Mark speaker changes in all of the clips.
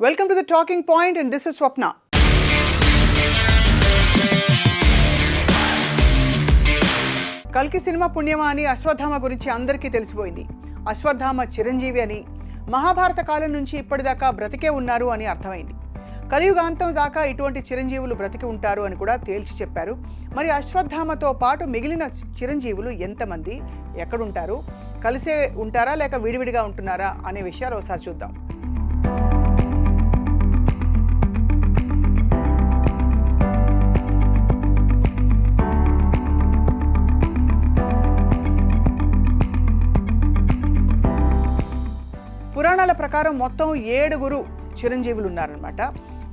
Speaker 1: Welcome to the talking point and this is Swapna కల్కి cinema పుణ్యమా అని అశ్వత్థామ గురించి అందరికీ తెలిసిపోయింది. అశ్వత్థామ చిరంజీవి అని మహాభారత కాలం నుంచి ఇప్పటిదాకా బ్రతికే ఉన్నారు అని అర్థమైంది. కలియుగాంతం దాకా ఇటువంటి చిరంజీవులు బ్రతికి ఉంటారు అని కూడా తేల్చి చెప్పారు. మరి అశ్వత్థామతో పాటు మిగిలిన చిరంజీవులు ఎంతమంది? ఎక్కడుంటారు? కలిసే ఉంటారా లేక విడివిడిగా ఉంటున్నారా అనే విషయాలు ఒకసారి చూద్దాం. ప్రకారం మొత్తం ఏడుగురు చిరంజీవులు ఉన్నారనమాట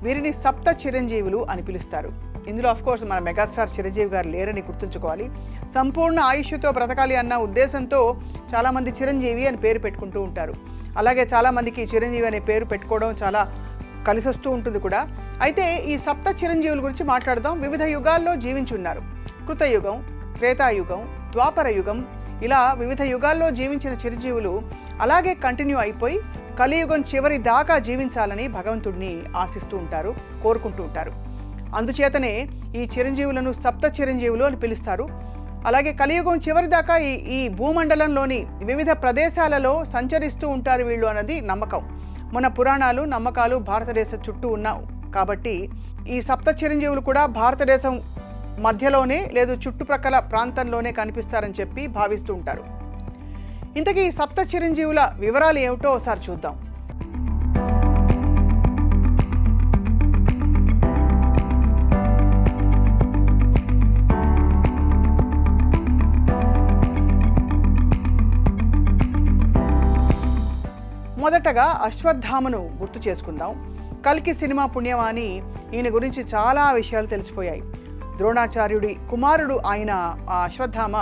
Speaker 1: వీరిని సప్త చిరంజీవులు అని పిలుస్తారు. ఇందులో ఆఫ్ కోర్స్ మన మెగాస్టార్ చిరంజీవి గారు లేరని గుర్తుంచుకోవాలి. సంపూర్ణ ఆయుష్తో బ్రతకాలి అన్న ఉద్దేశంతో చాలామంది చిరంజీవి అని పేరు పెట్టుకుంటూ ఉంటారు. అలాగే చాలామందికి చిరంజీవి అనే పేరు పెట్టుకోవడం చాలా కలిసి వస్తూ ఉంటుంది కూడా. అయితే ఈ సప్త చిరంజీవుల గురించి మాట్లాడదాం. వివిధ యుగాల్లో జీవించి ఉన్నారు కృతయుగం త్రేతాయుగం ద్వాపర యుగం ఇలా వివిధ యుగాల్లో జీవించిన చిరంజీవులు అలాగే కంటిన్యూ అయిపోయి కలియుగం చివరి దాకా జీవించాలని భగవంతుడిని ఆశిస్తూ ఉంటారు కోరుకుంటూ ఉంటారు. అందుచేతనే ఈ చిరంజీవులను సప్త చిరంజీవులు అని పిలుస్తారు. అలాగే కలియుగం చివరి దాకా ఈ ఈ భూమండలంలోని వివిధ ప్రదేశాలలో సంచరిస్తూ ఉంటారు వీళ్ళు అన్నది నమ్మకం. మన పురాణాలు నమ్మకాలు భారతదేశ చుట్టూ ఉన్నావు. కాబట్టి ఈ సప్త చిరంజీవులు కూడా భారతదేశం మధ్యలోనే లేదు చుట్టుప్రక్కల ప్రాంతంలోనే కనిపిస్తారని చెప్పి భావిస్తూ ఉంటారు. ఇంతకీ సప్త చిరంజీవుల వివరాలు ఏమిటో ఒకసారి చూద్దాం. మొదటగా అశ్వత్థామను గుర్తు చేసుకుందాం. కల్కి సినిమా పుణ్యమాని ఈయన గురించి చాలా విషయాలు తెలిసిపోయాయి. ద్రోణాచార్యుడి కుమారుడు ఆయన ఆ అశ్వత్థామ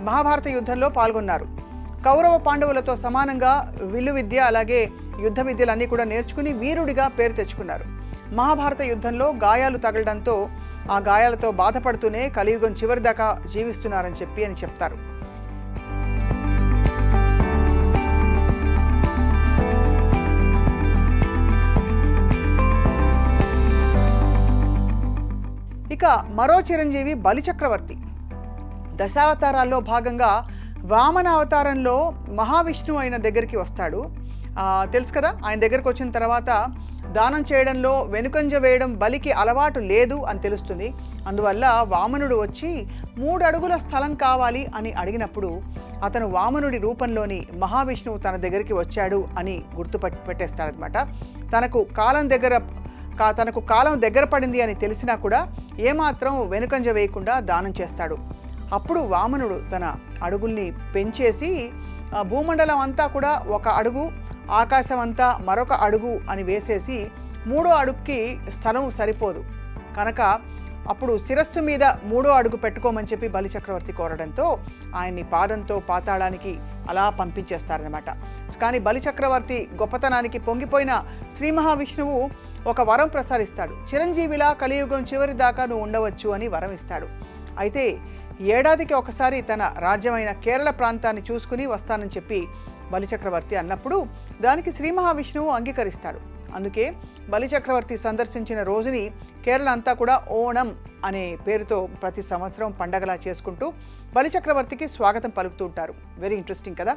Speaker 1: మహాభారత యుద్ధంలో పాల్గొన్నారు. కౌరవ పాండవులతో సమానంగా విల్లు విద్య అలాగే యుద్ధ విద్యలన్నీ కూడా నేర్చుకుని వీరుడిగా పేరు తెచ్చుకున్నారు. మహాభారత యుద్ధంలో గాయాలు తగలడంతో ఆ గాయాలతో బాధపడుతూనే కలియుగం చివరి దాకా జీవిస్తున్నారని చెప్పి అని చెప్తారు. ఇక మరో చిరంజీవి బలిచక్రవర్తి. దశావతారాల్లో భాగంగా వామన అవతారంలో మహావిష్ణువు ఆయన దగ్గరికి వస్తాడు. తెలుసు కదా? ఆయన దగ్గరకు వచ్చిన తర్వాత దానం చేయడంలో వెనుకంజ వేయడం బలికి అలవాటు లేదు అని తెలుస్తుంది. అందువల్ల వామనుడు వచ్చి మూడు అడుగుల స్థలం కావాలి అని అడిగినప్పుడు అతను వామనుడి రూపంలోని మహావిష్ణువు తన దగ్గరికి వచ్చాడు అని గుర్తుపట్టి పెట్టేస్తాడనమాట తనకు కాలం దగ్గర తనకు కాలం దగ్గర పడింది అని తెలిసినా కూడా ఏమాత్రం వెనుకంజ వేయకుండా దానం చేస్తాడు. అప్పుడు వామనుడు తన అడుగుల్ని పెంచేసి భూమండలం అంతా కూడా ఒక అడుగు ఆకాశం అంతా మరొక అడుగు అని వేసేసి మూడో అడుగుకి స్థలం సరిపోదు. కనుక అప్పుడు శిరస్సు మీద మూడో అడుగు పెట్టుకోమని చెప్పి బలిచక్రవర్తి కోరడంతో ఆయన్ని పాదంతో పాతాళానికి అలా పంపించేస్తారనమాట కానీ బలిచక్రవర్తి గొప్పతనానికి పొంగిపోయిన శ్రీ మహావిష్ణువు ఒక వరం ప్రసారిస్తాడు చిరంజీవిలా కలియుగం చివరి దాకా నువ్వు ఉండవచ్చు అని వరం ఇస్తాడు. అయితే ఏడాదికి ఒకసారి తన రాజ్యమైన కేరళ ప్రాంతాన్ని చూసుకుని వస్తానని చెప్పి బలిచక్రవర్తి అన్నప్పుడు దానికి శ్రీ మహావిష్ణువు అంగీకరిస్తాడు. అందుకే బలిచక్రవర్తి సందర్శించిన రోజుని కేరళ అంతా కూడా ఓణం అనే పేరుతో ప్రతి సంవత్సరం పండగలా చేసుకుంటూ బలిచక్రవర్తికి స్వాగతం పలుకుతూ ఉంటారు. వెరీ ఇంట్రెస్టింగ్ కదా?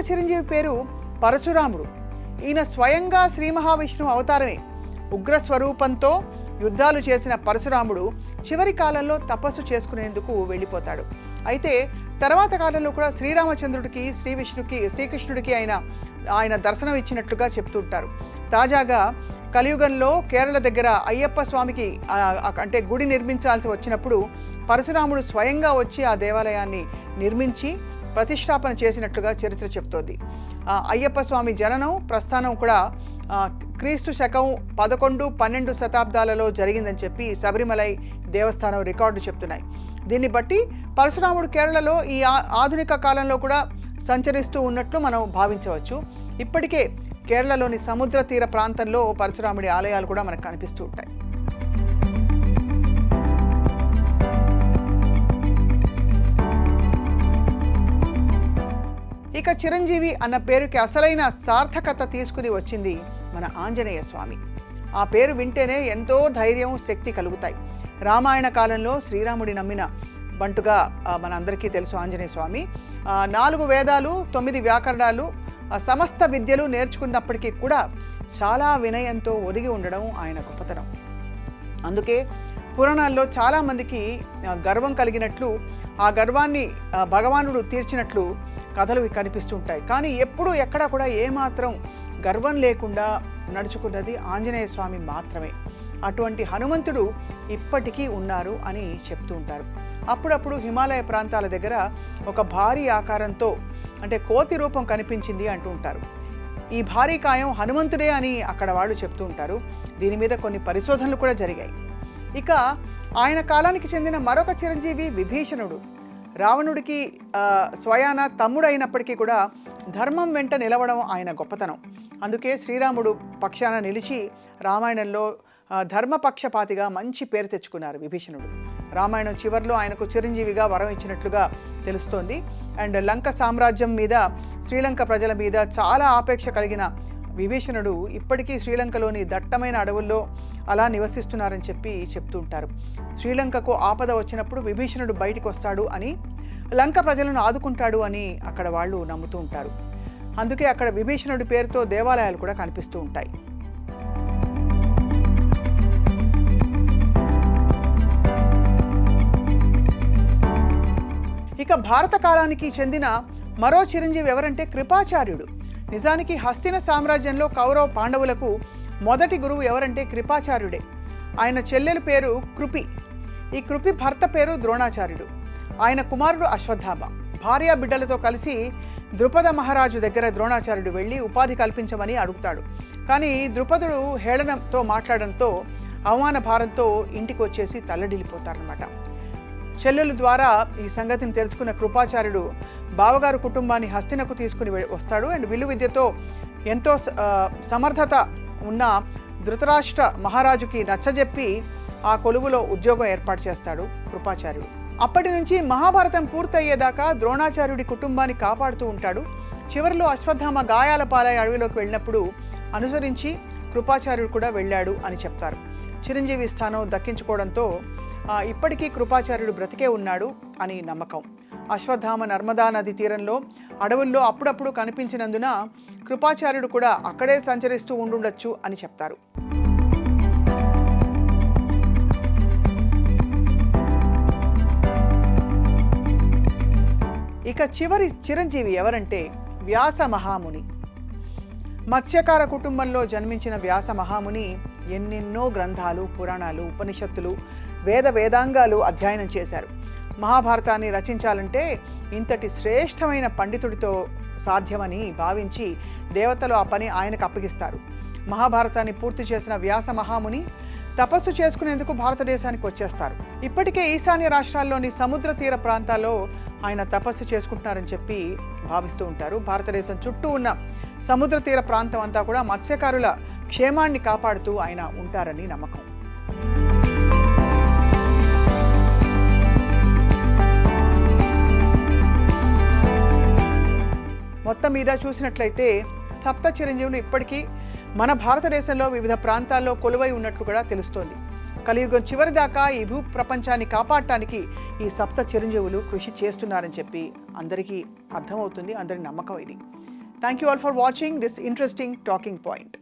Speaker 1: మరొక చిరంజీవి పేరు పరశురాముడు. ఈయన స్వయంగా శ్రీ మహావిష్ణువు అవతారమే. ఉగ్ర స్వరూపంతో యుద్ధాలు చేసిన పరశురాముడు చివరి కాలంలో తపస్సు చేసుకునేందుకు వెళ్ళిపోతాడు. అయితే తర్వాత కాలంలో కూడా శ్రీరామచంద్రుడికి శ్రీ విష్ణుకి శ్రీకృష్ణుడికి ఆయన ఆయన దర్శనం ఇచ్చినట్లుగా చెప్తుంటారు తాజాగా కలియుగంలో కేరళ దగ్గర అయ్యప్ప స్వామికి అంటే గుడి నిర్మించాల్సి వచ్చినప్పుడు పరశురాముడు స్వయంగా వచ్చి ఆ దేవాలయాన్ని నిర్మించి ప్రతిష్టాపన చేసినట్లుగా చరిత్ర చెప్తోంది. అయ్యప్ప స్వామి జననం ప్రస్థానం కూడా క్రీస్తు శకం పదకొండు పన్నెండు శతాబ్దాలలో జరిగిందని చెప్పి శబరిమలై దేవస్థానం రికార్డు చెప్తున్నాయి. దీన్ని బట్టి పరశురాముడు కేరళలో ఈ ఆధునిక కాలంలో కూడా సంచరిస్తూ ఉన్నట్లు మనం భావించవచ్చు. ఇప్పటికే కేరళలోని సముద్ర తీర ప్రాంతంలో పరశురాముడి ఆలయాలు కూడా మనకు కనిపిస్తూ ఉంటాయి. ఇక చిరంజీవి అన్న పేరుకి అసలైన సార్థకత తీసుకుని వచ్చింది మన ఆంజనేయ స్వామి. ఆ పేరు వింటేనే ఎంతో ధైర్యం శక్తి కలుగుతాయి. రామాయణ కాలంలో శ్రీరాముడి నమ్మిన బంటుగా మనందరికీ తెలుసు ఆంజనేయ స్వామి. నాలుగు వేదాలు తొమ్మిది వ్యాకరణాలు సమస్త విద్యలు నేర్చుకున్నప్పటికీ కూడా చాలా వినయంతో ఒదిగి ఉండడం ఆయన గొప్పతనం. అందుకే పురాణాల్లో చాలామందికి గర్వం కలిగినట్లు ఆ గర్వాన్ని భగవానుడు తీర్చినట్లు కథలు కనిపిస్తుంటాయి. కానీ ఎప్పుడూ ఎక్కడా కూడా ఏమాత్రం గర్వం లేకుండా నడుచుకున్నది ఆంజనేయ స్వామి మాత్రమే. అటువంటి హనుమంతుడు ఇప్పటికీ ఉన్నారు అని చెప్తూ ఉంటారు. అప్పుడప్పుడు హిమాలయ ప్రాంతాల దగ్గర ఒక భారీ ఆకారంతో అంటే కోతి రూపం కనిపించింది అంటూ ఉంటారు. ఈ భారీ కాయం హనుమంతుడే అని అక్కడ వాళ్ళు చెప్తూ ఉంటారు. దీని మీద కొన్ని పరిశోధనలు కూడా జరిగాయి. ఇక ఆయన కాలానికి చెందిన మరొక చిరంజీవి విభీషణుడు. రావణుడికి స్వయాన తమ్ముడు అయినప్పటికీ కూడా ధర్మం వెంట నిలవడం ఆయన గొప్పతనం. అందుకే శ్రీరాముడు పక్షాన నిలిచి రామాయణంలో ధర్మపక్షపాతిగా మంచి పేరు తెచ్చుకున్నారు విభీషణుడు. రామాయణం చివరిలో ఆయనకు చిరంజీవిగా వరం ఇచ్చినట్లుగా తెలుస్తోంది. అండ్ లంక సామ్రాజ్యం మీద శ్రీలంక ప్రజల మీద చాలా ఆపేక్ష కలిగిన విభీషణుడు ఇప్పటికీ శ్రీలంకలోని దట్టమైన అడవుల్లో అలా నివసిస్తున్నారని చెప్పి చెప్తూ ఉంటారు. శ్రీలంకకు ఆపద వచ్చినప్పుడు విభీషణుడు బయటికి వస్తాడు అని లంక ప్రజలను ఆదుకుంటాడు అని అక్కడ వాళ్ళు నమ్ముతూ ఉంటారు. అందుకే అక్కడ విభీషణుడి పేరుతో దేవాలయాలు కూడా కనిపిస్తూ ఉంటాయి. ఇక భారత కాలానికి చెందిన మరో చిరంజీవి ఎవరంటే కృపాచార్యుడు. నిజానికి హస్తిన సామ్రాజ్యంలో కౌరవ పాండవులకు మొదటి గురువు ఎవరంటే కృపాచార్యుడే. ఆయన చెల్లెలు పేరు కృపి. ఈ కృపి భర్త పేరు ద్రోణాచార్యుడు. ఆయన కుమారుడు అశ్వత్థామ. భార్య బిడ్డలతో కలిసి ద్రుపద మహారాజు దగ్గర ద్రోణాచార్యుడు వెళ్ళి ఉపాధి కల్పించమని అడుగుతాడు. కానీ ద్రుపదుడు హేళనంతో మాట్లాడడంతో అవమాన భారంతో ఇంటికి వచ్చేసి తల్లడిల్లిపోతారనమాట చెల్లెలు ద్వారా ఈ సంగతిని తెలుసుకున్న కృపాచార్యుడు బావగారు కుటుంబాన్ని హస్తినకు తీసుకుని వస్తాడు. అండ్ విలు విద్యతో ఎంతో సమర్థత ఉన్న ధృతరాష్ట్ర మహారాజుకి నచ్చజెప్పి ఆ కొలువులో ఉద్యోగం ఏర్పాటు చేస్తాడు కృపాచార్యుడు. అప్పటి నుంచి మహాభారతం పూర్తయ్యేదాకా ద్రోణాచార్యుడి కుటుంబాన్ని కాపాడుతూ ఉంటాడు. చివరిలో అశ్వత్థామ గాయాల పాలై అడవిలోకి వెళ్ళినప్పుడు అనుసరించి కృపాచార్యుడు కూడా వెళ్ళాడు అని చెప్తారు. చిరంజీవి స్థానం దక్కించుకోవడంతో ఇప్పటికీ కృపాచార్యుడు బ్రతికే ఉన్నాడు అని నమ్మకం. అశ్వత్థామ నర్మదా నది తీరంలో అడవుల్లో అప్పుడప్పుడు కనిపించినందున కృపాచార్యుడు కూడా అక్కడే సంచరిస్తూ ఉండుండొచ్చు అని చెప్తారు. ఇక చివరి చిరంజీవి ఎవరంటే వ్యాస మహాముని. మత్స్యకార కుటుంబంలో జన్మించిన వ్యాస మహాముని ఎన్నెన్నో గ్రంథాలు పురాణాలు ఉపనిషత్తులు వేద వేదాంగాలు అధ్యయనం చేశారు. మహాభారతాన్ని రచించాలంటే ఇంతటి శ్రేష్టమైన పండితుడితో సాధ్యమని భావించి దేవతలు ఆ పని ఆయనకు అప్పగిస్తారు. మహాభారతాన్ని పూర్తి చేసిన వ్యాస మహాముని తపస్సు చేసుకునేందుకు భారతదేశానికి వచ్చేస్తారు. ఇప్పటికే ఈశాన్య రాష్ట్రాల్లోని సముద్ర తీర ప్రాంతాల్లో ఆయన తపస్సు చేసుకుంటున్నారని చెప్పి భావిస్తూ ఉంటారు. భారతదేశం చుట్టూ ఉన్న సముద్ర తీర ప్రాంతం అంతా కూడా మత్స్యకారుల క్షేమాన్ని కాపాడుతూ ఆయన ఉంటారని నమ్మకం. మొత్తం మీద చూసినట్లయితే సప్త చిరంజీవులు ఇప్పటికీ మన భారతదేశంలో వివిధ ప్రాంతాల్లో కొలువై ఉన్నట్లు కూడా తెలుస్తోంది. కలియుగం చివరి దాకా ఈ భూ ప్రపంచాన్ని కాపాడటానికి ఈ సప్త చిరంజీవులు కృషి చేస్తున్నారని చెప్పి అందరికీ అర్థమవుతుంది అందరి నమ్మకం ఇది. Thank you all for watching this interesting talking point